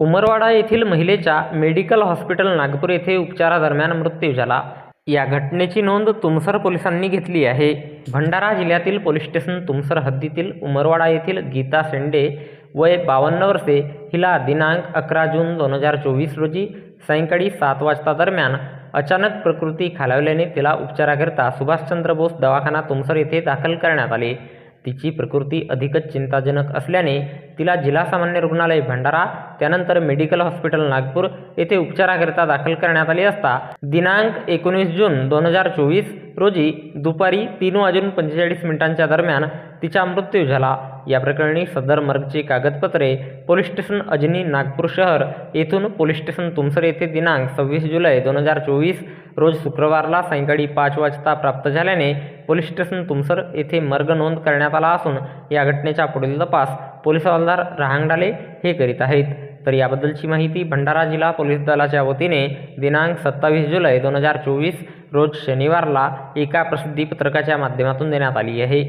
उमरवाडा येथील महिलेच्या medical hospital Nagpur येथे उपचारादरम्यान मृत्यू झाला. या घटनेची नोंद तुमसर पोलिसांनी घेतली आहे. भंडारा जिल्ह्यातील पोलीस स्टेशन तुमसर हद्दीतील उमरवाडा येथील गीता शेंडे वय बावन्न वर्षे हिला दिनांक अकरा जून दोन हजार चोवीस रोजी सायंकाळी सात वाजता दरम्यान अचानक प्रकृती खालावल्याने तिला उपचाराकरिता सुभाषचंद्र बोस दवाखाना तुमसर येथे दाखल करण्यात आले. तिची प्रकृती अधिकच चिंताजनक असल्याने तिला जिल्हा सामान्य रुग्णालय भंडारा त्यानंतर मेडिकल हॉस्पिटल नागपूर येथे उपचाराकरिता दाखल करण्यात आली असता दिनांक एकोणीस जून दोन हजार चोवीस रोजी दुपारी तीन वाजून पंचेचाळीस मिनिटांच्या दरम्यान तिचा मृत्यू झाला. या प्रकरणी सदर मर्गची कागदपत्रे पोलीस स्टेशन अजनी नागपूर शहर येथून पोलीस स्टेशन तुमसर येथे दिनांक सव्वीस जुलै दोन हजार चोवीस रोज शुक्रवारला सायंकाळी पाच वाजता प्राप्त झाल्याने पोलीस स्टेशन तुमसर येथे मर्ग नोंद करण्यात आला असून या घटनेचा पुढील तपास पोलीस हवालदार रहांगडाले हे करीत आहेत. तर याबद्दलची माहिती भंडारा जिल्हा पोलीस दलाच्या वतीने दिनांक सत्तावीस जुलै दोन हजार चोवीस रोज शनिवारला एका प्रसिद्धीपत्रकाच्या माध्यमातून देण्यात आली आहे.